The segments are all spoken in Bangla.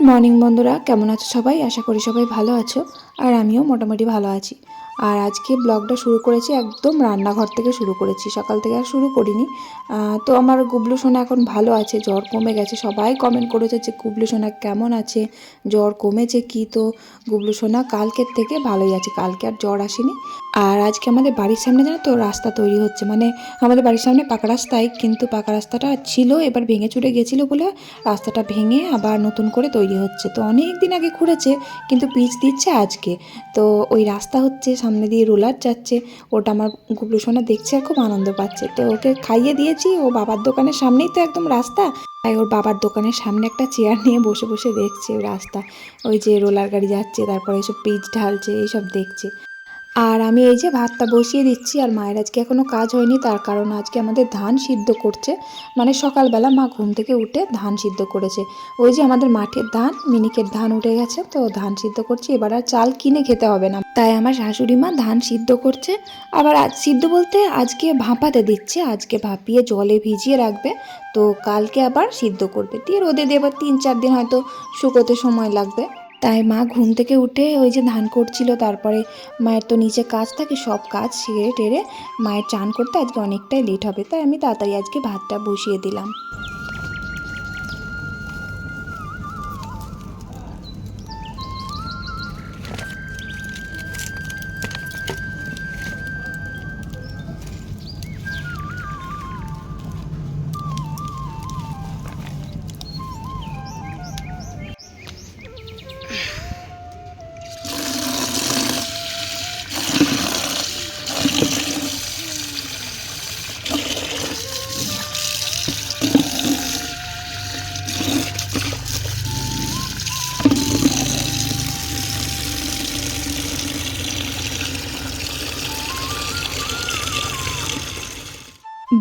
গুড মর্নিং বন্ধুরা। কেমন আছো সবাই? আশা করি সবাই ভালো আছো। আর আমিও মোটামুটি ভালো আছি। আর আজকে ব্লগটা শুরু করেছি একদম রান্নাঘর থেকে শুরু করেছি, সকাল থেকে আর শুরু করিনি। তো আমার গুবলু সোনা এখন ভালো আছে, জ্বর কমে গেছে, সবাই কমেন্ট করেছে যে গুবলু সোনা কেমন আছে, জ্বর কমেছে কি? তো গুবলু সোনা কালকের থেকে ভালোই আছে, কালকে আর জ্বর আসেনি। আর আজকে আমাদের বাড়ির সামনে জানো তো রাস্তা তৈরি হচ্ছে মানে আমাদের বাড়ির সামনে পাকা রাস্তায়, কিন্তু পাকা রাস্তাটা ছিল, এবার ভেঙে চুরে গেছিল বলে রাস্তাটা ভেঙে আবার নতুন করে তৈরি হচ্ছে। তো অনেক দিন আগে খুঁড়েছে, কিন্তু পিচ দিচ্ছে আজকে। তো ওই রাস্তা হচ্ছে সামনে দিয়ে রোলার যাচ্ছে। ওটা আমার গুবলু সোনা দেখছে আর খুব আনন্দ পাচ্ছে। তো ওকে খাইয়ে দিয়েছি। ও বাবার দোকানের সামনেই তো একদম রাস্তা। তাই ওর বাবার দোকানের সামনে একটা চেয়ার নিয়ে বসে বসে দেখছে রাস্তা। ওই যে রোলার গাড়ি যাচ্ছে, তারপরে এসব পিচ ঢালছে, এইসব দেখছে। আর আমি এই যে ভাতটা বসিয়ে দিচ্ছি, আর মায়ের আজকে এখনও কাজ হয়নি, তার কারণ আজকে আমাদের ধান সিদ্ধ করছে। মানে সকালবেলা মা ঘুম থেকে উঠে ধান সিদ্ধ করেছে। ওই যে আমাদের মাঠের ধান, মিনিকের ধান উঠে গেছে, তো ধান সিদ্ধ করছে, এবার আর চাল কিনে খেতে হবে না। তাই আমার শাশুড়ি মা ধান সিদ্ধ করছে। আবার আজ সিদ্ধ বলতে আজকে ভাপাতে দিচ্ছে, আজকে ভাপিয়ে জলে ভিজিয়ে রাখবে, তো কালকে আবার সিদ্ধ করবে। দিয়ে রোদে দিয়ে এবার তিন চার দিন হয়তো শুকোতে সময় লাগবে। তাই মা ঘুম থেকে উঠে ওই যে ধান করছিল, তারপরে মায়ের তো নিচে কাজ থাকে, সব কাজ সেরে টেরে মায়ের চান করতে আজকে অনেকটাই লেট হবে, তাই আমি তাড়াতাড়ি আজকে ভাতটা বসিয়ে দিলাম।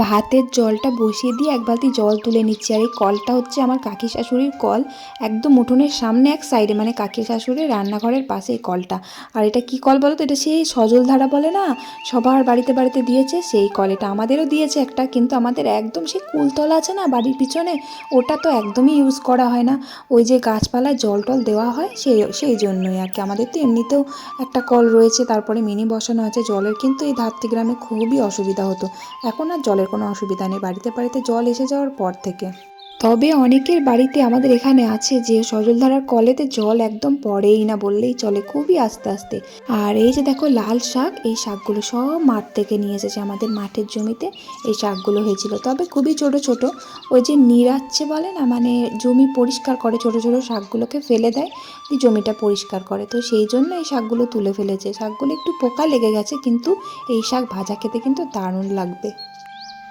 ভাতের জলটা বসিয়ে দিয়ে এক বালতি জল তুলে নিচ্ছি। আর এই কলটা হচ্ছে আমার কাকি শাশুড়ির কল। একদম উঠোনের সামনে এক সাইডে মানে কাকি শাশুড়ির রান্নাঘরের পাশে এই কলটা। আর এটা কি কল বলো তো এটা সেই সজল ধারা বলে না? সবার বাড়িতে বাড়িতে দিয়েছে সেই কল। এটা আমাদেরও দিয়েছে একটা, কিন্তু আমাদের একদম সেই কুলতলা আছে না বাড়ির পিছনে? ওটা তো একদমই ইউজ করা হয় না। ওই যে গাছপালায় জল টল দেওয়া হয় সেই সেই জন্যই আর কি। আমাদের তো এমনিতেও একটা কল রয়েছে, তারপরে মিনি বসানো আছে জলের। কিন্তু এই ধাত্রী গ্রামে খুবই অসুবিধা হতো। এখন আর জলের কোনো অসুবিধা নেই। বাড়িতে বাড়িতে জল এসে যাওয়ার পর থেকে। তবে অনেকের বাড়িতে আমাদের এখানে আছে যে, সজলধারার কলেতে জল একদম পড়েই না বললেই চলে খুবই আস্তে আস্তে। আর এই যে দেখো লাল শাক, এই শাকগুলো সব মাঠ থেকে নিয়ে এসেছে আমাদের মাঠের জমিতে। এই শাকগুলো হয়েছিল। তবে খুবই ছোট ছোট। ওই যে নিরাচ্ছে বলে না মানে জমি পরিষ্কার করে ছোট ছোট শাকগুলোকে ফেলে দিয়ে জমিটা পরিষ্কার করে। তো সেই জন্য এই শাকগুলো তুলে ফেলেছে। শাকগুলো একটু পোকা লেগে গেছে, কিন্তু এই শাক ভাজা খেতে কিন্তু দারুণ লাগবে।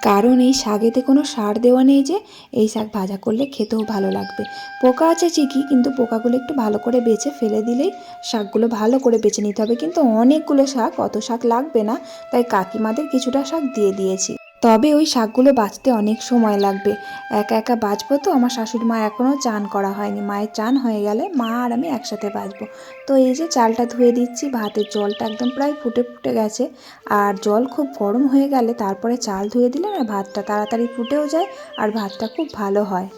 কারণ এই শাকেতে কোনো সার দেওয়া নেই যে এই শাক ভাজা করলে খেতেও ভালো লাগবে। পোকা আছে ঠিকই, কিন্তু পোকাগুলো একটু ভালো করে বেছে ফেলে দিলেই শাকগুলো ভালো করে বেছে নিতে হবে। কিন্তু অনেকগুলো শাক, অত শাক লাগবে না। তাই কাকিমাদের কিছুটা শাক দিয়ে দিয়েছি। তবে ওই শাকগুলো বাঁচতে অনেক সময় লাগবে। একা একা বাঁচবো তো? আমার শাশুড়ি মা এখনও চান করা হয়নি। মায়ের চান হয়ে গেলে মা আর আমি একসাথে বাঁচবো। তো এই যে চালটা ধুয়ে দিচ্ছি, ভাতের জলটা একদম প্রায় ফুটে ফুটে গেছে। আর জল খুব গরম হয়ে গেলে তারপরে চাল ধুয়ে দিলে না ভাতটা তাড়াতাড়ি ফুটেও যায় আর ভাতটা খুব ভালো হয়।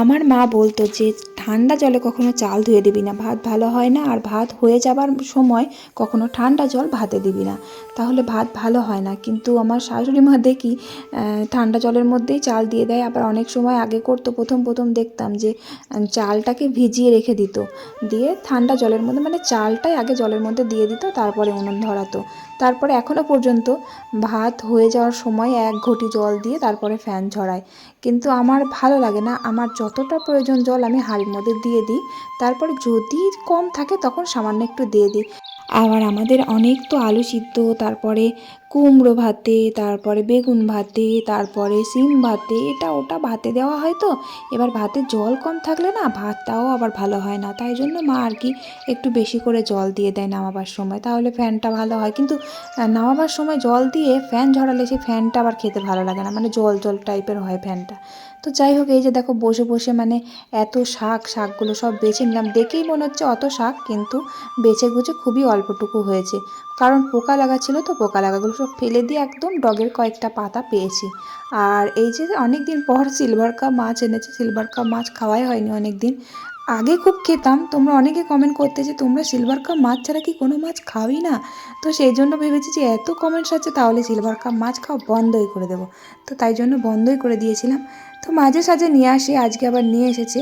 আমার মা বলতো যে, ঠান্ডা জলে কখনো চাল ধুয়ে দিবি না। ভাত ভালো হয় না। আর ভাত হয়ে যাবার সময় কখনো ঠান্ডা জল ভাতে দিবি না। তাহলে ভাত ভালো হয় না। কিন্তু আমার শাশুড়ি মা দেখি ঠান্ডা জলের মধ্যেই চাল দিয়ে দেয়। আবার অনেক সময় আগে করতো, প্রথম প্রথম দেখতাম যে চালটাকে ভিজিয়ে রেখে দিত। দিয়ে ঠান্ডা জলের মধ্যে মানে চালটাই আগে জলের মধ্যে দিয়ে দিত, তারপরে উনুন ধরাতো। তারপরে এখনও পর্যন্ত ভাত হয়ে যাওয়ার সময় এক ঘটি জল দিয়ে তারপরে ফ্যান ঝরায়। কিন্তু আমার ভালো লাগে না। আমার যতটা প্রয়োজন জল আমি হাঁড়ির মধ্যে দিয়ে দিই। তারপরে যদি কম থাকে তখন সামান্য একটু দিয়ে দিই। আবার আমাদের অনেক তো আলু সিদ্ধ তারপরে কুমড়ো ভাতে, তারপরে বেগুন ভাতে, তারপরে সিম ভাতে, এটা ওটা ভাতে দেওয়া হয় তো? এবার ভাতে জল কম থাকলে না ভাতটাও আবার ভালো হয় না। তাই জন্য মা আর কি একটু বেশি করে জল দিয়ে দেয় নামাবার সময়। তাহলে ফ্যানটা ভালো হয়। কিন্তু নামাবার সময় জল দিয়ে ফ্যান ঝরালে সেই ফ্যানটা আবার খেতে ভালো লাগে না। মানে জল জল টাইপের হয় ফ্যানটা। তো যাই হোক, এই যে দেখো বসে বসে মানে এত শাক, শাকগুলো সব বেছে নিলাম। দেখেই মনে হচ্ছে অত শাক, কিন্তু বেছে গুছে খুবই অল্পটুকু হয়েছে। কারণ পোকা লাগা ছিল তো পোকা লাগাগুলো সব ফেলে দিয়ে একদম ডগের কয়েকটা পাতা পেয়েছি। আর এই যে অনেক দিন পর সিলভার কাপ মাছ এনেছে সিলভার কাপ মাছ খাওয়াই হয়নি অনেক দিন। আগে খুব খেতাম, তোমরা অনেকে কমেন্ট করতে যে তোমরা সিলভার কাপ মাছ ছাড়া কি কোনো মাছ খাওই না? তো সেই জন্য ভেবেছি যে এত কমেন্টস আছে তাহলে সিলভার কাপ মাছ খাওয়া বন্ধই করে দেবো। তো তাই জন্য বন্ধই করে দিয়েছিলাম। তো মাঝে সাঝে নিয়ে আসে, আজকে আবার নিয়ে এসেছে।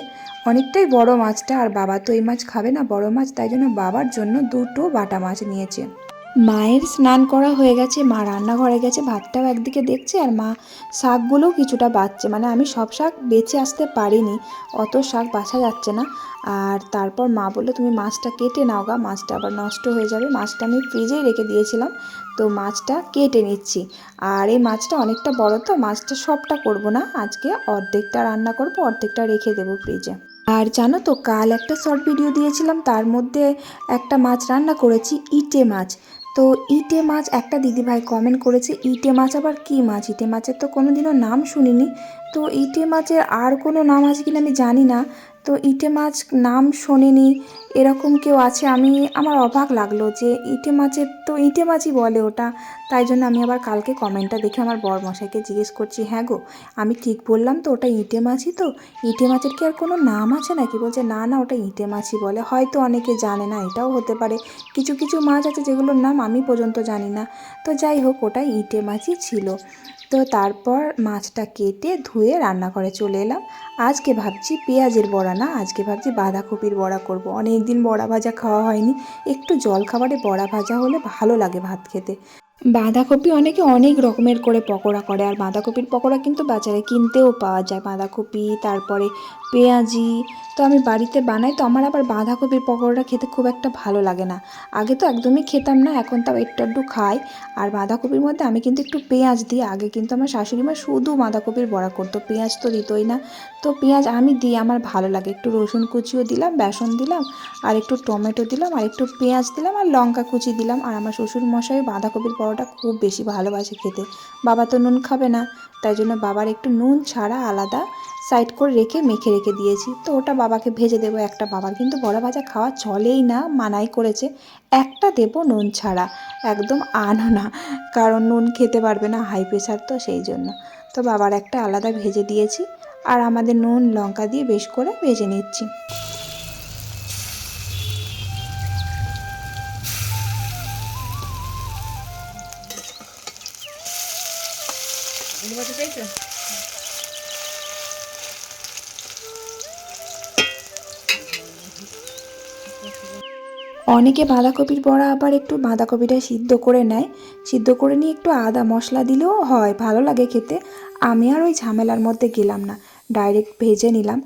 অনেকটাই বড় মাছটা, আর বাবা তো এই মাছ খাবে না বড় মাছ, তাই জন্য বাবার জন্য দুটো বাটা মাছ নিয়েছে। মায়ের স্নান করা হয়ে গেছে, মা রান্নাঘরে গেছে, ভাতটাও একদিকে দেখছে আর মা শাকগুলোও কিছুটা বাচ্ছে মানে আমি সব শাক বেছে আসতে পারিনি, অত শাক বাছা যাচ্ছে না। আর তারপর মা বলল, তুমি মাছটা কেটে নাও গা, মাছটা আবার নষ্ট হয়ে যাবে। মাছটা আমি ফ্রিজেই রেখে দিয়েছিলাম, তো মাছটা কেটে নিচ্ছি। আর এই মাছটা অনেকটা বড় তো, মাছটা সবটা করব না, আজকে অর্ধেকটা রান্না করব, অর্ধেকটা রেখে দেবো ফ্রিজে। আর জানো তো, কাল একটা শর্ট ভিডিও দিয়েছিলাম, তার মধ্যে একটা মাছ রান্না করেছি, ইটে মাছ। তো ইটে মাছ একটা দিদিভাই কমেন্ট করেছে, ইটে মাছ আবার কী মাছ? ইটে মাছের তো কোনোদিনও নাম শুনিনি। তো ইটে মাছের আর কোনো নাম আছে কিনা আমি জানি না। তো ইটে মাছ নাম শোনেনি, এরকম কেউ আছে? আমি, আমার অবাক লাগল যে ইটে মাছের তো ইটে মাছই বলে ওটা। তাই জন্য আমি আবার কালকে কমেন্টটা দেখে আমার বর মশাইকে জিজ্ঞেস করছি হ্যাঁ গো, আমি ঠিক বললাম তো ওটা ইটে মাছই তো? ইটে মাছের কি আর কোনো নাম আছে নাকি? বলছে, না না, ওটা ইটে মাছই বলে। হয়তো অনেকে জানে না, এটাও হতে পারে। কিছু কিছু মাছ আছে যেগুলোর নাম আমি পর্যন্ত জানি না। তো যাই হোক, ওটা ইটে মাছই ছিল। তো তারপর মাছটা কেটে ধুয়ে রান্না করে চলে এলাম। আজকে ভাবছি পেঁয়াজের বড়া না, আজকে ভাবছি বাঁধাকপির বড়া করব। অনেক দিন বড়া ভাজা খাওয়া হয়নি। একটু জল খাবারে বড়া ভাজা হলে ভালো লাগে ভাত খেতে। বাঁধাকপি অনেকে অনেক রকমের করে পকোড়া করে, আর বাঁধাকপির পকোড়া কিন্তু বাজারে কিনতেও পাওয়া যায়। বাঁধাকপি, তারপরে পেঁয়াজি, তো আমি বাড়িতে বানাই, তো আমার আবার বাঁধাকপির পকোড়াটা খেতে খুব একটা ভালো লাগে না। আগে তো একদমই খেতাম না, এখন তাও একটু একটু খাই। আর বাঁধাকপির মধ্যে আমি কিন্তু একটু পেঁয়াজ দিই, আগে কিন্তু আমার শাশুড়ি মা শুধু বাঁধাকপির বড়া করতো, পেঁয়াজ তো দিতই না। তো পেঁয়াজ আমি দিই, আমার ভালো লাগে, একটু রসুন কুচিও দিলাম, বেসন দিলাম, আর একটু টমেটো দিলাম, আর একটু পেঁয়াজ দিলাম, আর লঙ্কা কুচি দিলাম, আর আমার শ্বশুর মশাই বাঁধাকপির পরোটা খুব বেশি ভালোবাসে খেতে। বাবা তো নুন খাবে না, তাই জন্য বাবার একটু নুন ছাড়া আলাদা সাইড করে রেখে মেখে রেখে দিয়েছি। তো ওটা বাবাকে ভেজে দেবো একটা বাবার কিন্তু বড়া ভাজা খাওয়া চলেই না, মানাই করেছে। একটা দেবো নুন ছাড়া, একদম আনো না। কারণ নুন খেতে পারবে না হাই প্রেশার তো সেই জন্য। তো বাবার একটা আলাদা ভেজে দিয়েছি। আর আমাদের নুন, লঙ্কা দিয়ে বেশ করে ভেজে নিচ্ছি। অনেকে বাঁধাকপির বড়া আবার একটু বাঁধাকপিটা সিদ্ধ করে নেয়। সিদ্ধ করে নিয়ে একটু আদা মশলা দিলেও হয়, ভালো লাগে খেতে। আমি আর ওই ঝামেলার মধ্যে গেলাম না ডাইরেক্ট ভেজে নিলাম।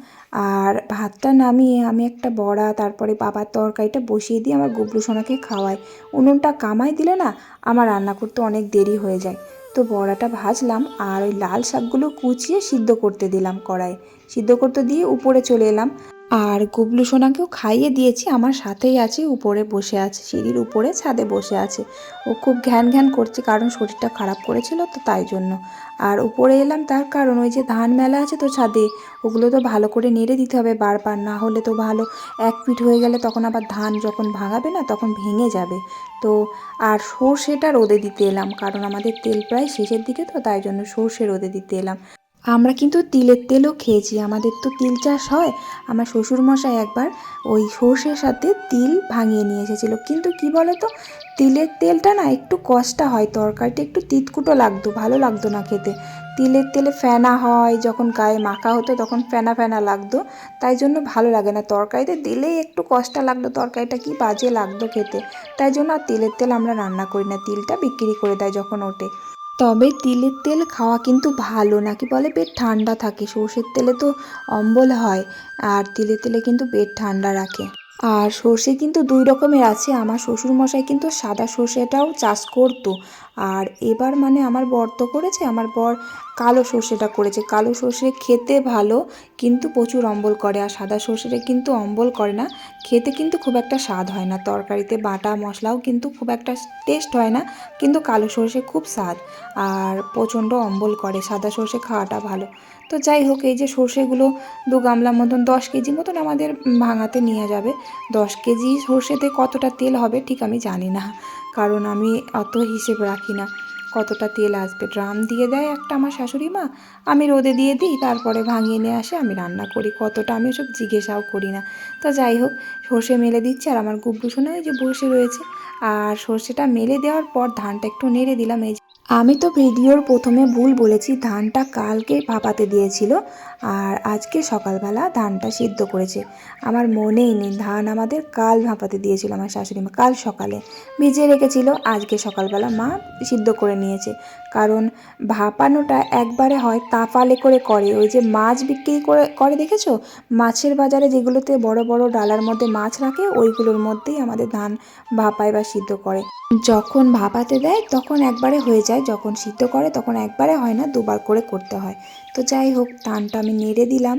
আর ভাতটা নামিয়ে আমি একটা বড়া, তারপরে বাবার তরকারিটা বসিয়ে দিয়ে আমার গুবলু সোনাকে খাওয়াই। উনুনটা কামাই দিলে না, আমার রান্না করতে অনেক দেরি হয়ে যায়। তো বড়াটা ভাজলাম আর ওই লাল শাকগুলো কুচিয়ে সিদ্ধ করতে দিলাম কড়াই। সিদ্ধ করতে দিয়ে উপরে চলে এলাম। আর গুবলু সোনাকেও খাইয়ে দিয়েছি, আমার সাথেই আছে, উপরে বসে আছে, সিঁড়ির উপরে ছাদে বসে আছে। ও খুব ঘ্যান ঘ্যান করছে, কারণ শরীরটা খারাপ করেছিল তো তাই জন্য। আর উপরে এলাম, তার কারণ ওই যে ধান মেলা আছে তো ছাদে, ওগুলো তো ভালো করে নেড়ে দিতে হবে বারবার, না হলে তো ভালো, এক পিঠ হয়ে গেলে তখন আবার ধান যখন ভাঙাবে না, তখন ভেঙে যাবে। তো, আর সর্ষেটা রোদে দিতে এলাম, কারণ আমাদের তেল প্রায় শেষের দিকে তো, তাই জন্য সর্ষে রোদে দিতে এলাম। আমরা কিন্তু তিলের তেলও খেয়েছি, আমাদের তো তিল চাষ হয়। আমার শ্বশুরমশাই একবার ওই সর্ষের সাথে তিল ভাঙিয়ে নিয়ে এসেছিল। কিন্তু কি বলো তো তিলের তেলটা না একটু কষ্টা হয় তরকারিটা একটু তিতকুটো লাগতো, ভালো লাগতো না খেতে। তিলের তেলে ফেনা হয়, যখন গায়ে মাখা হতো তখন ফেনা ফেনা লাগতো, তাই জন্য ভালো লাগে না। তরকারিতে দিলেই একটু কষ্টা লাগল তরকারিটা কি বাজে লাগতো খেতে। তাই জন্য আর তিলের তেল আমরা রান্না করি না, তিলটা বিক্রি করে দেয় যখন ওঠে। তবে তিলের তেল খাওয়া কিন্তু ভালো, নাকি বলে পেট ঠান্ডা থাকে? সর্ষের তেলে তো অম্বল হয়, আর তিলের তেলে কিন্তু পেট ঠান্ডা রাখে। আর সর্ষে কিন্তু দুই রকমের আছে। আমার শ্বশুরমশাই কিন্তু সাদা সর্ষেটাও চাষ করতো। আর এবার মানে আমার বর তো করেছে, আমার বর কালো সর্ষেটা করেছে। কালো সর্ষে খেতে ভালো, কিন্তু প্রচুর অম্বল করে। আর সাদা সর্ষেটা কিন্তু অম্বল করে না, খেতে কিন্তু খুব একটা স্বাদ হয় না। তরকারিতে বাটা মশলাও কিন্তু খুব একটা টেস্ট হয় না, কিন্তু কালো সর্ষে খুব স্বাদ। আর প্রচণ্ড অম্বল করে, সাদা সর্ষে খাওয়াটা ভালো। তো যাই হোক, এই যে সর্ষেগুলো দু গামলা মতন, দশ কেজি মতন আমাদের ভাঙাতে নিয়ে যাবে। দশ কেজি সর্ষেতে কতটা তেল হবে ঠিক আমি জানি না। কারণ আমি অত হিসেব রাখি না। কতটা তেল আসবে? ড্রাম দিয়ে দেয় একটা আমার শাশুড়ি মা। আমি রোদে দিয়ে দিই, তারপরে ভাঙিয়ে নিয়ে আসে, আমি রান্না করি। কতটা আমি ওসব জিজ্ঞাসাও করি না। তো যাই হোক, সর্ষে মেলে দিচ্ছি আর আমার গুব্বু শোনা ওই যে বসে রয়েছে। আর সর্ষেটা মেলে দেওয়ার পর ধানটা একটু নেড়ে দিলাম, এই আমি তো ভিডিওর প্রথমে ভুল বলেছি, ধানটা কালকে ভাপাতে দিয়েছিল আর আজকে সকালবেলা ধানটা সিদ্ধ করেছে। আমার মনেই নেই, ধান আমাদের কাল ভাপাতে দিয়েছিল আমার শাশুড়ি মা, কাল সকালে ভিজে রেখেছিল, আজকে সকালবেলা মা সিদ্ধ করে নিয়েছে। কারণ ভাপানোটা একবারে হয় তাফালে করে করে। ওই যে মাছ বিক্রি করে করে দেখেছ? মাছের বাজারে যেগুলোতে বড় বড় ডালার মধ্যে মাছ রাখে, ওইগুলোর মধ্যেই আমাদের ধান ভাপায় বা সিদ্ধ করে। যখন ভাপাতে দেয়, তখন একবারে হয়ে যায়। যখন সিদ্ধ করে, তখন একবারে হয় না, দুবার করে করতে হয়। তো যাই হোক, ধানটা আমি নেড়ে দিলাম।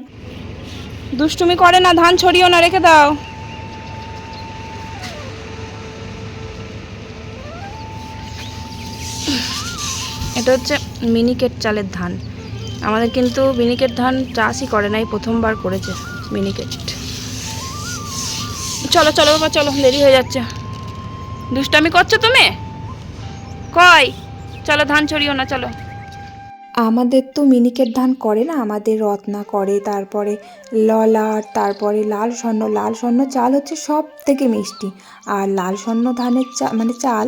দুষ্টুমি করে না, ধান ছড়িও না, রেখে দাও। এটা হচ্ছে মিনিকেট চালের ধান। আমাদের কিন্তু মিনিকেট ধান চাষই করে নাই, প্রথমবার করেছে মিনিকেট। চলো চলো বাবা, চলো, দেরি হয়ে যাচ্ছে। দুষ্টামি করছ তুমি? কয় চলো, ধান ছড়িও না, চলো। আমাদের তো মিনিকেট ধান করে না, আমাদের রত্না করে, তারপরে ললাট, তারপরে লাল স্বর্ণ লাল স্বর্ণ চাল হচ্ছে সব থেকে মিষ্টি। আর লাল স্বর্ণ ধানের চা মানে চাল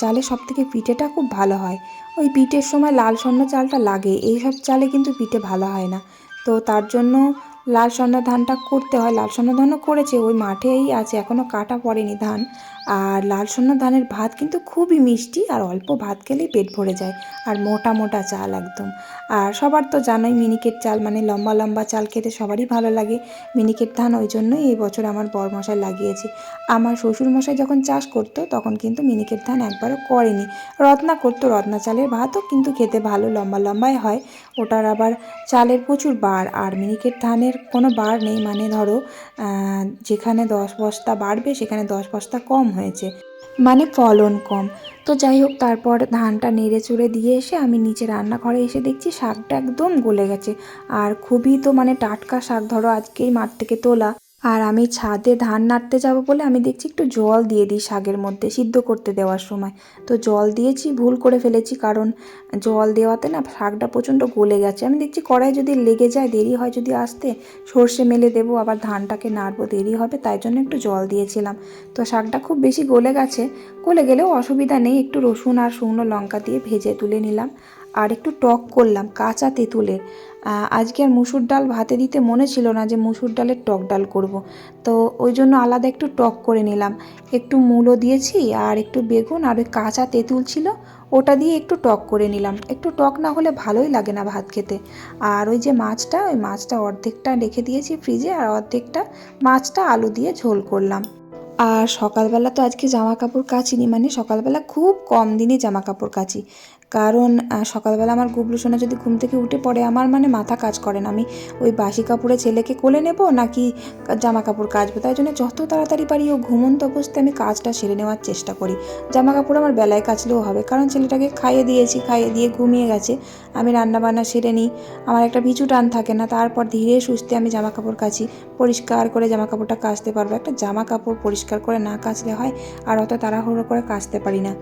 চালে সব থেকে পিঠেটা খুব ভালো হয়। ওই পিঠের সময় লাল স্বর্ণ চালটা লাগে এই সব চালে কিন্তু পিঠে ভালো হয় না। তো তার জন্য লাল স্বর্ণ ধানটা করতে হয়, লাল স্বর্ণ ধানও করেছে, ওই মাঠেই আছে, এখনও কাটা পড়েনি ধান। আর লাল স্বর্ণ ধানের ভাত কিন্তু খুবই মিষ্টি, আর অল্প ভাত খেলেই পেট ভরে যায়, আর মোটা মোটা চাল একদম। আর সবার তো জানোই মিনিকেট চাল মানে লম্বা লম্বা চাল খেতে সবারই ভালো লাগে, মিনিকেট ধান ওই জন্যই এই বছর আমার বর মশাই লাগিয়েছে। আমার শ্বশুর মশাই যখন চাষ করতো তখন কিন্তু মিনিকেট ধান একবারও করেনি। রত্না করতো রত্না চালের ভাতও কিন্তু খেতে ভালো লম্বা লম্বাই হয়, ওটার আবার চালের প্রচুর বার, আর মিনিকেট ধানের কোনো বার নেই মানে ধরো যেখানে দশ বস্তা বাড়বে সেখানে দশ বস্তা কম হয়েছে। মানে ফলন কম। তো যাই হোক, তারপর ধানটা নেড়ে চড়ে দিয়ে এসে আমি নিচে রান্নাঘরে এসে দেখছি শাকটা একদম গলে গেছে। আর খুবই তো মানে টাটকা শাক ধরো, আজকেই মাঠ থেকে তোলা। আর আমি ছাদে ধান নাড়তে যাব বলে আমি দেখছি একটু জল দিয়ে দিই শাকের মধ্যে সিদ্ধ করতে দেওয়ার সময়। তো জল দিয়েছি, ভুল করে ফেলেছি কারণ জল দেওয়াতে না শাকটা প্রচণ্ড গলে গেছে। আমি দেখছি কড়াই যদি লেগে যায়, দেরি হয় যদি আসতে, সর্ষে মেলে দেবো, আবার ধানটাকে নাড়বো, দেরি হবে তাই জন্য একটু জল দিয়েছিলাম। তো শাকটা খুব বেশি গলে গেছে, গলে গেলেও অসুবিধা নেই, একটু রসুন আর শুকনো লঙ্কা দিয়ে ভেজে তুলে নিলাম। আর একটু টক করলাম, কাঁচা তেঁতুলের। আজকে আর মুসুর ডাল ভাতে দিতে মনে ছিল না যে মুসুর ডালের টক ডাল করব। তো ওই জন্য আলাদা একটু টক করে নিলাম। একটু মূলো দিয়েছি আর একটু বেগুন আর ওই কাঁচা তেঁতুল ছিল, ওটা দিয়ে একটু টক করে নিলাম। একটু টক না হলে ভালোই লাগে না ভাত খেতে। আর ওই যে মাছটা, ওই মাছটা অর্ধেকটা রেখে দিয়েছি ফ্রিজে আর অর্ধেকটা মাছটা আলু দিয়ে ঝোল করলাম। আর সকালবেলা তো আজকে জামা কাপড় কাচিনি মানে সকালবেলা খুব কম দিনই জামা কাপড় কাচি। কারণ সকালবেলা আমার গুবলু সোনা যদি ঘুম থেকে উঠে পড়ে, আমার মানে মাথা কাজ করে না। আমি ওই বাসি কাপড়ে ছেলেকে কোলে নেব নাকি জামা কাপড় কাচবো? তাই জন্য যত তাড়াতাড়ি পারি ও ঘুমন্ত অবস্থায় আমি কাজটা সেরে নেওয়ার চেষ্টা করি। জামা কাপড় আমার বেলায় কাচলেও হবে, কারণ ছেলেটাকে খাইয়ে দিয়েছি, খাইয়ে দিয়ে ঘুমিয়ে গেছে। আমি রান্না বান্না সেরে নিই। আমার একটা পিছু টান থাকে না, তারপর ধীরে সুস্থে আমি জামা কাপড় কাচি, পরিষ্কার করে জামা কাপড়টা কাচতে পারব। একটা জামা কাপড় পরিষ্কার করে না কাচলে হয়, আর অত তাড়াহুড়ো করে কাচতে পারি না।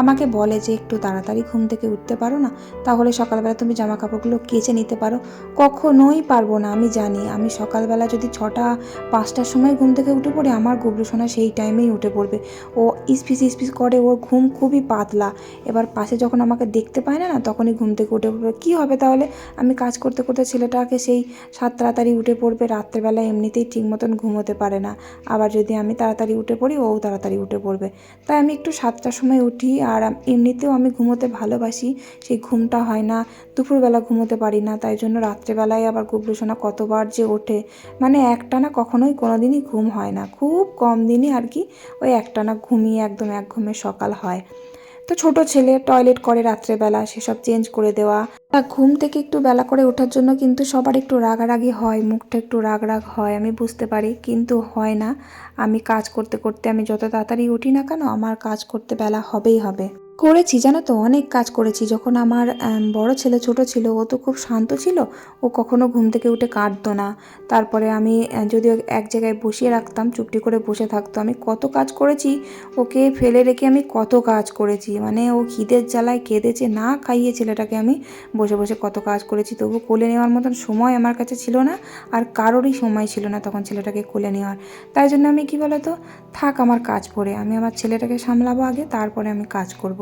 আমাকে বলে যে একটু তাড়াতাড়ি ঘুম থেকে উঠতে পারো না, তাহলে সকালবেলা তুমি জামা কাপড়গুলো কেচে নিতে পারো। কখনোই পারব না, আমি জানি। আমি সকালবেলা যদি ছটা, পাঁচটার সময় ঘুম থেকে উঠে পড়ি, আমার গুবলু সোনা সেই টাইমেই উঠে পড়বে। ও ইসপিস ইসপিস করে, ওর ঘুম খুবই পাতলা। এবার পাশে যখন আমাকে দেখতে পায় না না, তখনই ঘুম থেকে উঠে পড়বে। কী হবে তাহলে? আমি কাজ করতে করতে ছেলেটাকে সেই সাত তাড়াতাড়ি উঠে পড়বে, রাত্রেবেলা এমনিতেই ঠিক মতন ঘুমোতে পারে না। আবার যদি আমি তাড়াতাড়ি উঠে পড়ি ও তাড়াতাড়ি উঠে পড়বে। তাই আমি একটু সাতটার সময় উঠি, আর এমনিতেও আমি ঘুমোতে ভালোবাসি। সেই ঘুমটা হয় না। দুপুরবেলা ঘুমোতে পারি না, তাই জন্য রাত্রেবেলায় আবার গুবলু সোনা কতবার যে ওঠে। মানে একটানা কখনোই কোনো দিনই ঘুম হয় না। খুব কম দিনই আর কি ওই একটানা ঘুমিয়ে একদম এক ঘুমে সকাল হয়। তো ছোট ছেলে টয়লেট করে রাত্রেবেলা, সেসব চেঞ্জ করে দেওয়া। তা ঘুম থেকে একটু বেলা করে ওঠার জন্য কিন্তু সবার একটু রাগারাগি হয়, মুখটা একটু রাগ রাগ হয়, আমি বুঝতে পারি। কিন্তু হয় না। আমি কাজ করতে করতে আমি যত তাড়াতাড়ি উঠি না কেন, আমার কাজ করতে বেলা হবেই হবে। করেছি জানো তো? অনেক কাজ করেছি। যখন আমার আম, বড় ছেলে ছোট ছিল ও তো খুব শান্ত ছিল ও কখনো ঘুম থেকে উঠে কাঁদতো না। তারপরে আমি যদি এক জায়গায় বসিয়ে রাখতাম চুপটি করে বসে থাকতো আমি কত কাজ করেছি ওকে ফেলে রেখে আমি কত কাজ করেছি। মানে ও খিদের জ্বালায় কেঁদেছে না খাইয়ে ছেলেটাকে আমি বসে বসে কত কাজ করেছি। তবু কোলে নেওয়ার মতন সময় আমার কাছে ছিল না আর কারোরই সময় ছিল না তখন ছেলেটাকে কোলে নেওয়ার। তাই জন্য আমি কি বলতো থাক আমার কাজ পড়ে আমি আমার ছেলেটাকে সামলাবো আগে তারপরে আমি কাজ করব।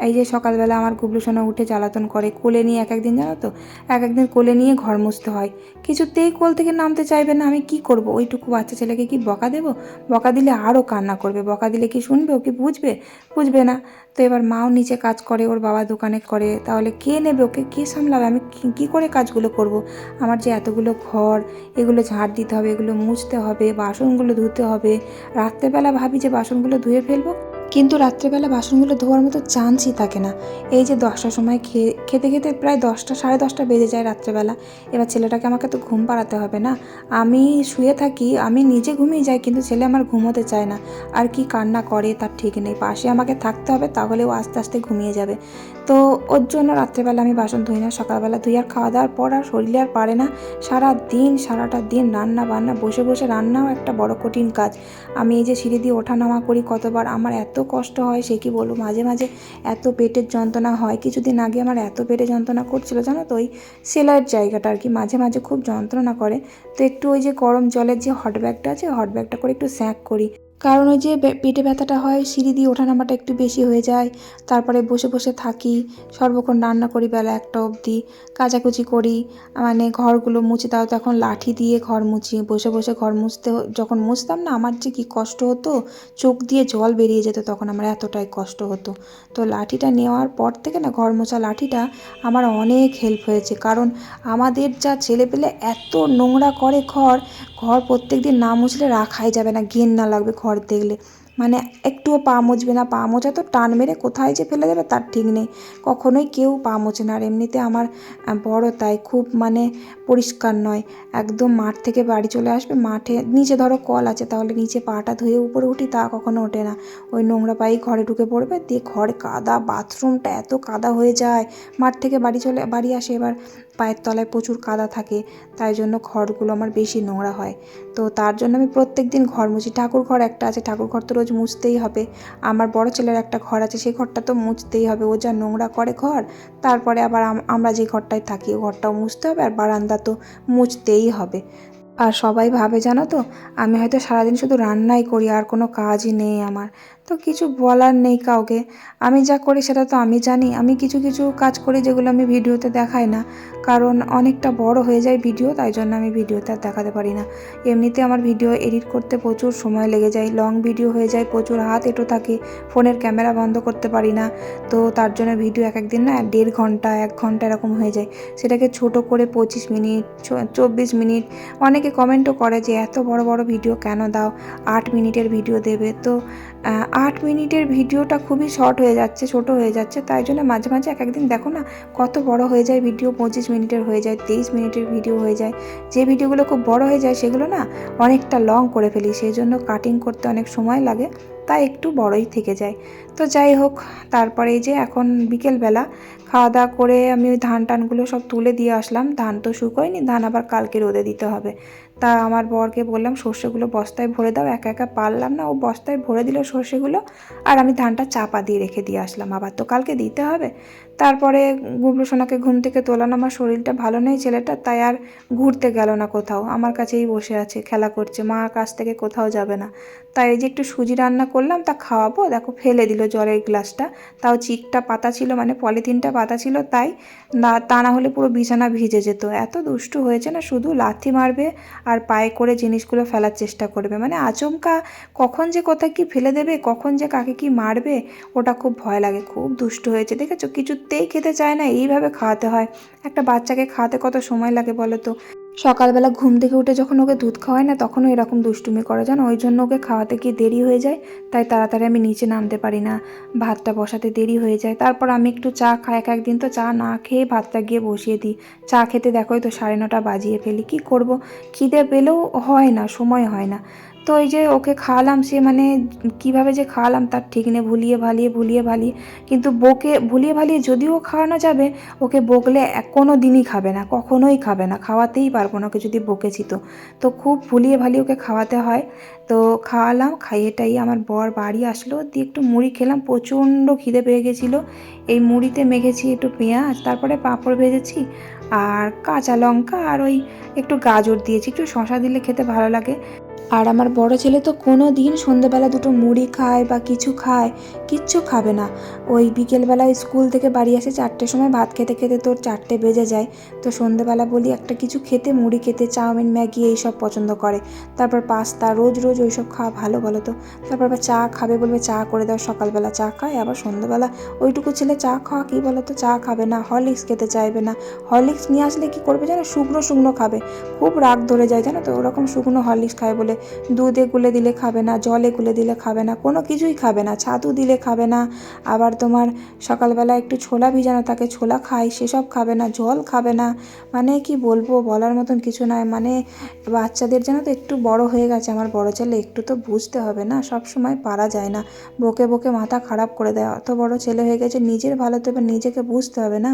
এই যে সকালবেলা আমার গুবলু সোনা উঠে জ্বালাতন করে, কোলে নিয়ে এক একদিন জানো তো, এক একদিন কোলে নিয়ে ঘর মুছতে হয়। কিছুতেই কোল থেকে নামতে চাইবে না, আমি কি করব? ওইটুকু বাচ্চা ছেলেকে কি বকা দেবো? বকা দিলে আরও কান্না করবে। বকা দিলে কি শুনবে ও, কি বুঝবে? বুঝবে না। তো এবার মাও নিচে কাজ করে, ওর বাবা দোকানে করে, তাহলে কে নেবে ওকে? কে সামলাবে? আমি কি- করে কাজগুলো করব? আমার যে এতগুলো ঘর, এগুলো ঝাড় দিতে হবে, এগুলো মুছতে হবে, বাসনগুলো ধুতে হবে, রাত্রেবেলা ভাবি যে বাসনগুলো ধুয়ে ফেলব। কিন্তু রাত্রেবেলা বাসনগুলো ধোয়ার মতো চান্সই থাকে না। এই যে দশটার সময় খেয়ে খেতে খেতে প্রায় দশটা, সাড়ে দশটা বেজে যায় রাত্রেবেলা। এবার ছেলেটাকে আমাকে তো ঘুম পাড়াতে হবে না। আমি শুয়ে থাকি, আমি নিজে ঘুমিয়ে যাই, কিন্তু ছেলে আমার ঘুমোতে চায় না। আর কি কান্না করে তার ঠিক নেই। পাশে আমাকে থাকতে হবে, তাহলে ও আস্তে আস্তে ঘুমিয়ে যাবে। তো ওর জন্য রাত্রেবেলা আমি বাসন ধুই না, সকালবেলা ধুই। আর খাওয়া দাওয়ার পর আর শরীরে আর পারে না। সারা দিন, সারাটা দিন রান্না বান্না, বসে বসে রান্নাও একটা বড় কঠিন কাজ। আমি এই যে সিঁড়ি দিয়ে ওঠানামা করি কতবার, আমার এত কষ্ট হয়, সে কি বলব? মাঝে মাঝে এত পেটের যন্ত্রণা হয়। কিছুদিন আগে আমার এত পেটে যন্ত্রণা করছিল, জানো তো? ওই সেলাইয়ের জায়গাটা আর কি, মাঝে মাঝে খুব যন্ত্রণা করে। তো একটু ওই যে গরম জলের যে হট ব্যাগটা আছে হট ব্যাগটা করে একটু স্যাঁক করি। কারণ ওই যে পেটে ব্যথাটা হয়, সিঁড়ি দিয়ে ওঠানামাটা একটু বেশি হয়ে যায়। তারপরে বসে বসে থাকি, সর্বক্ষণ রান্না করি বেলা একটা অবধি, কাচাকুচি করি। মানে ঘরগুলো মুছি তাও তখন লাঠি দিয়ে ঘর মুছি, বসে বসে ঘর মুছতে যখন মুছতাম না, আমার যে কী কষ্ট হতো, চোখ দিয়ে জল বেরিয়ে যেত তখন আমার এতটাই কষ্ট হতো। তো লাঠিটা নেওয়ার পর থেকে না, ঘর মোছা লাঠিটা আমার অনেক হেল্প হয়েছে। কারণ আমাদের যা ছেলেপেলে এত নোংরা করে ঘর ঘর প্রত্যেক দিন না মুছলে রাখাই যাবে না ঘেন না লাগবে ঘর দেখলে। মানে একটুও পা মুছবে না, পা মোছা তো টান মেরে কোথায় যে ফেলে দেবে তার ঠিক নেই। কখনোই কেউ পা মোছে না, আর এমনিতে আমার বড় তাই খুব মানে পরিষ্কার নয়। একদম মাঠ থেকে বাড়ি চলে আসবে, মাঠে নিচে ধরো কল আছে, তাহলে নিচে পাটা ধুয়ে উপরে উঠি, তা কখনো ওঠে না। ওই নোংরা পাই ঘরে ঢুকে পড়বে, দিয়ে ঘরে কাদা, বাথরুমটা এত কাদা হয়ে যায়। মাঠ থেকে বাড়ি চলে, বাড়ি আসে এবার পায়ের তলায় প্রচুর কাদা থাকে, তাই জন্য ঘরগুলো আমার বেশি নোংরা হয়। তো তার জন্য আমি প্রত্যেক দিন ঘর মুছি। ঠাকুর ঘর একটা আছে, ঠাকুর ঘর তো রোজ মুছতেই হবে। আমার বড় ছেলের একটা ঘর আছে সেই ঘরটা তো মুছতেই হবে। ও যা নোংরা করে ঘর, তারপরে আবার আমরা যে ঘরটায় থাকি, ও ঘরটাও মুছতে হবে আর বারান্দা তো মুছতেই হবে। আর সবাই ভাবে জানো তো, আমি হয়তো সারাদিন শুধু রান্নাই করি, আর কোনো কাজই নেই আমার। তো কিছু বলার নেই কাউকে। আমি যা করি সেটা তো আমি জানি। আমি কিছু কিছু কাজ করি যেগুলো আমি ভিডিওতে দেখাই না। কারণ অনেকটা বড় হয়ে যায় ভিডিও, তাই জন্য আমি ভিডিওতে আর দেখাতে পারি না। এমনিতে আমার ভিডিও এডিট করতে প্রচুর সময় লেগে যায়। লং ভিডিও হয়ে যায়, প্রচুর হাত এঁটো থাকে, ফোনের ক্যামেরা বন্ধ করতে পারি না। তো তার জন্য ভিডিও এক একদিন না দেড় ঘণ্টা, এক ঘণ্টা এরকম হয়ে যায়। সেটাকে ছোট করে পঁচিশ মিনিট চব্বিশ মিনিট। অনেকে কমেন্টও করে যে, এত বড় বড় ভিডিও কেন দাও? আট মিনিটের ভিডিও দেবে। তো আট মিনিটের ভিডিওটা খুবই শর্ট হয়ে যাচ্ছে, ছোট হয়ে যাচ্ছে, তাই জন্য মাঝে মাঝে এক একদিন দেখো না কত বড় হয়ে যায় ভিডিও পঁচিশ মিনিটের হয়ে যায়, তেইশ মিনিটের ভিডিও হয়ে যায়। যে ভিডিওগুলো খুব বড় হয়ে যায় সেগুলো না অনেকটা লং করে ফেলি, সেই জন্য কাটিং করতে অনেক সময় লাগে তাই একটু বড়ই থেকে যায়। তো যাই হোক, তারপরে এই যে এখন বিকেলবেলা খাওয়া দাওয়া করে আমি ওই ধান টানগুলো সব তুলে দিয়ে আসলাম, ধান তো শুকোয়নি, ধান আবার কালকে রোদে দিতে হবে। তা আমার বরকে বললাম, সর্ষেগুলো বস্তায় ভরে দাও, একা একা পারলাম না। ও বস্তায় ভরে দিল সর্ষেগুলো, আর আমি ধানটা চাপা দিয়ে রেখে দিয়ে আসলাম। আবার তো কালকে দিতে হবে। তারপরে গুবলু সোনাকে ঘুম থেকে তোলানো। আমার শরীরটা ভালো নেই ছেলেটা, তাই আর ঘুরতে গেল না কোথাও। আমার কাছেই বসে আছে, খেলা করছে। মা কাছ থেকে কোথাও যাবে না। তাই যে একটু সুজি রান্না করলাম, তা খাওয়াবো। দেখো, ফেলে দিল জলের গ্লাসটা। তাও চিকটা পাতা ছিল মানে পলিথিনটা পাতা ছিল, তাই না, তা না হলে পুরো বিছানা ভিজে যেত। এত দুষ্টু হয়েছে না, শুধু লাথি মারবে আর পায়ে করে জিনিসগুলো ফেলার চেষ্টা করবে। মানে আচমকা, কখন যে কোথায় কি ফেলে দেবে, কখন যে কাকে কি মারবে, ওটা খুব ভয় লাগে। খুব দুষ্টু হয়েছে, দেখেছ? কিছুতেই খেতে চায় না, এইভাবে খাওয়াতে হয়। একটা বাচ্চাকে খাওয়াতে কত সময় লাগে বলো তো? সকালবেলা ঘুম থেকে উঠে যখন ওকে দুধ খাওয়ায় না, তখনও এরকম দুষ্টুমি করে জানো? ওই জন্য ওকে খাওয়াতে গিয়ে দেরি হয়ে যায়, তাই তাড়াতাড়ি আমি নিচে নামতে পারি না। ভাতটা বসাতে দেরি হয়ে যায়। তারপর আমি একটু চা খাই, এক একদিন তো চা না খেয়ে ভাতটা গিয়ে বসিয়ে দিই। চা খেতে দেখোই তো সাড়ে নটা বাজিয়ে ফেলি, কি করব? খিদে পেলেও হয় না, সময় হয় না। তো এই যে ওকে খাওয়ালাম, সে মানে কীভাবে যে খাওয়ালাম তার ঠিক নেই, ভুলিয়ে ভালিয়ে ভুলিয়ে ভালিয়ে। কিন্তু বকে, ভুলিয়ে ভালিয়ে যদিও খাওয়ানো যাবে, ওকে বকলে কোনো দিনই খাবে না, কখনোই খাবে না, খাওয়াতেই পারব না ওকে যদি বকেছি তো। তো খুব ভুলিয়ে ভালিয়ে ওকে খাওয়াতে হয়। তো খাওয়ালাম, খাইয়ে টাইয়ে আমার বর বাড়ি আসলো, দিয়ে একটু মুড়ি খেলাম, প্রচণ্ড খিদে পেয়ে গেছিল। এই মুড়িতে মেখেছি একটু পেঁয়াজ, তারপরে পাঁপড় ভেজেছি, আর কাঁচা লঙ্কা, আর ওই একটু গাজর দিয়েছি, একটু শশা দিলে খেতে ভালো লাগে। আর আমার বড় ছেলে তো কোনো দিন সন্ধেবেলা দুটো মুড়ি খায় বা কিছু খায়, কিচ্ছু খাবে না। ওই বিকেলবেলায় স্কুল থেকে বাড়ি আসে চারটের সময় ভাত খেতে খেতে তোর চারটে বেজে যায়। তো সন্ধেবেলা বলি একটা কিছু খেতে, মুড়ি খেতে, চাউমিন, ম্যাগি এইসব পছন্দ করে। তারপর পাস্তা, রোজ রোজ ওইসব খাওয়া ভালো বলো তো। তারপর আবার চা খাবে বলবে, চা করে দাও, সকালবেলা চা খায়। আবার সন্ধ্যেবেলা ওইটুকু ছেলে চা খাওয়া কী বলো তো, চা খাবে না, হরলিক্স খেতে চাইবে না। হরলিক্স নিয়ে আসলে কি করবে জানো? শুকনো শুকনো খাবে। খুব রাগ ধরে যায় জানো তো, ওরকম শুকনো হরলিক্স খায় বলে। দুধে গুলে দিলে খাবে না, জলে গুলে দিলে খাবে না, কোনো কিছুই খাবে না, ছাতু দিলে খাবে না, আবার তোমার সকালবেলা একটু ছোলা ভিজানো থাকে, ছোলা খায়, সেসব খাবে না, জল খাবে না মানে কি বলব বলার মতন কিছু নয় মানে বাচ্চাদের যেন তো একটু বড় হয়ে গেছে, আমার বড় ছেলে, একটু তো বুঝতে হবে না, সব সময় পারা যায় না, বকে বকে মাথা খারাপ করে দেয়, অত বড় ছেলে হয়ে গেছে, নিজের ভালো তো এবার নিজেকে বুঝতে হবে না।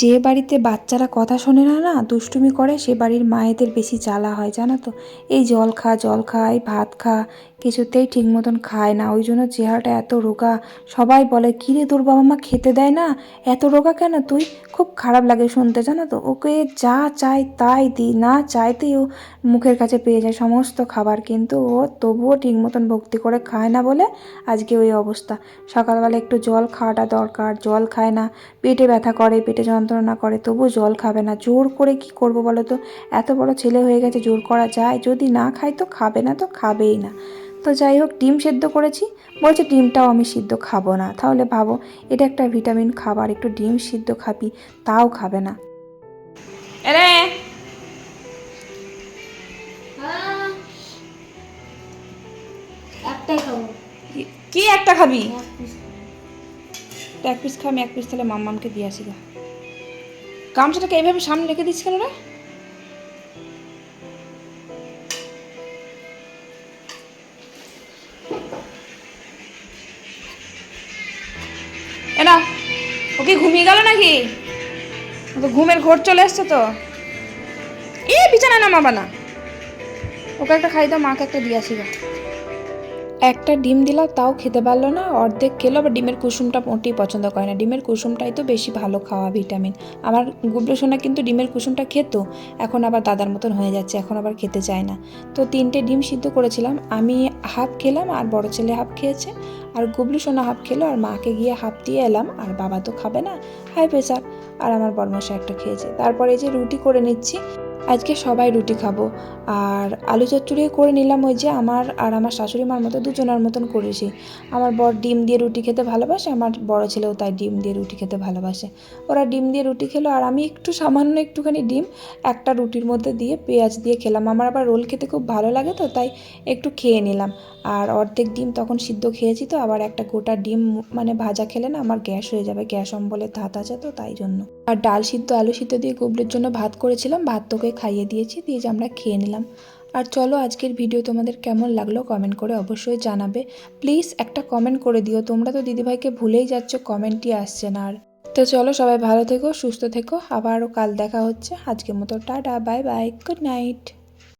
যে বাড়িতে বাচ্চারা কথা শোনে না না, দুষ্টুমি করে, সে বাড়ির মায়েদের বেশি জ্বালা হয়, জানো তো, এই জল খা, জল খা এই ভাত খা কিছুতেই ঠিক মতন খায় না। ওই জন্য চেহারাটা এত রোগা। সবাই বলে কিরে তোর বাবা মা খেতে দেয় না? এত রোগা কেন তুই? খুব খারাপ লাগে শুনতে, জানো তো? ওকে যা চাই তাই দিই না চাইতেই ও মুখের কাছে পেয়ে যায় সমস্ত খাবার। কিন্তু ও তবুও ঠিক মতন ভক্তি করে খায় না বলে আজকে ওই অবস্থা। সকালবেলা একটু জল খাওয়াটা দরকার, জল খায় না। পেটে ব্যথা করে, পেটে যন্ত্রণা করে তবু জল খাবে না। জোর করে কি করব বলো তো? এত বড় ছেলে হয়ে গেছে, জোর করা যায়? যদি না খায় তো খাবে না, তো খাবেই না। তো যাই হোক ডিম সেদ্ধ করেছি। বলছে ডিমটাও আমি সিদ্ধ খাব না। তাহলে ভাবো এটা একটা ভিটামিন খাবার একটু ডিম সিদ্ধ খাবি তাও খাবে না। এরে খাব। কি একটা খাবি? এক পিস খা আমি এক পিস তাহলে মাম্মামকে দিয়ে আসি গা। গামছাটাকে এইভাবে সামনে রেখে দিচ্ছি কেন রে? এ না, ও কি ঘুমিয়ে গেল নাকি? তো ঘুমের ঘোর চলে এসছে তো। এ বিছানা নামাবা না। ওকে একটা খাই দাও, মাকে একটা দিয়ে আসি গা। একটা ডিম দিলাম, তাও খেতে পারল না, অর্ধেক খেলো, আবার ডিমের কুসুমটা মোটেই পছন্দ করে না। ডিমের কুসুমটাই তো বেশি ভালো খাওয়া ভিটামিন। আমার গুবলু সোনা কিন্তু ডিমের কুসুমটা খেত, এখন আবার দাদার মতন হয়ে যাচ্ছে, এখন আবার খেতে চায় না। তো তিনটে ডিম সিদ্ধ করেছিলাম, আমি হাফ খেলাম আর বড় ছেলে হাফ খেয়েছে, আর গুবলু সোনা হাফ খেলো, আর মাকে গিয়ে হাফ দিয়ে এলাম, আর বাবা তো খাবে না, হাই প্রেশার আর আমার বর্মশা একটা খেয়েছে। তারপরে এই যে রুটি করে নিচ্ছি আজকে সবাই রুটি খাব। আর আলু চচ্চড়ি করে নিলাম ওই যে আমার আর আমার শাশুড়ি মার মতো দুজনের মতন করেছি। আমার বর ডিম দিয়ে রুটি খেতে ভালোবাসে, আমার বড় ছেলেও তাই ডিম দিয়ে রুটি খেতে ভালোবাসে। ওরা ডিম দিয়ে রুটি খেলো আর আমি একটু সামান্য একটুখানি ডিম, একটা রুটির মধ্যে দিয়ে পেঁয়াজ দিয়ে খেলাম। আমার আবার রোল খেতে খুব ভালো লাগে তো, তাই একটু খেয়ে নিলাম। আর অর্ধেক ডিম তখন সিদ্ধ খেয়েছি তো, আবার একটা গোটা ডিম মানে ভাজা খেলে না আমার গ্যাস হয়ে যাবে, গ্যাস অম্বলের ধাত আছে তো, তাই জন্য। আর ডাল সিদ্ধ, আলু সিদ্ধ দিয়ে গুবলির জন্য ভাত করেছিলাম। ভাত তোকে খাইয়ে দিয়েছি, দিয়ে যে আমরা খেয়ে নিলাম। আর চলো আজকের ভিডিও তোমাদের কেমন লাগল কমেন্ট করে অবশ্যই জানাবে। প্লিজ একটা কমেন্ট করে দিও, তোমরা তো দিদিভাইকে ভুলেই যাচ্ছ, কমেন্টই আসছে না আর। তো চলো সবাই ভালো থেকো, সুস্থ থেকো, আবারও কাল দেখা হচ্ছে। আজকের মতো tata, bye bye, good night.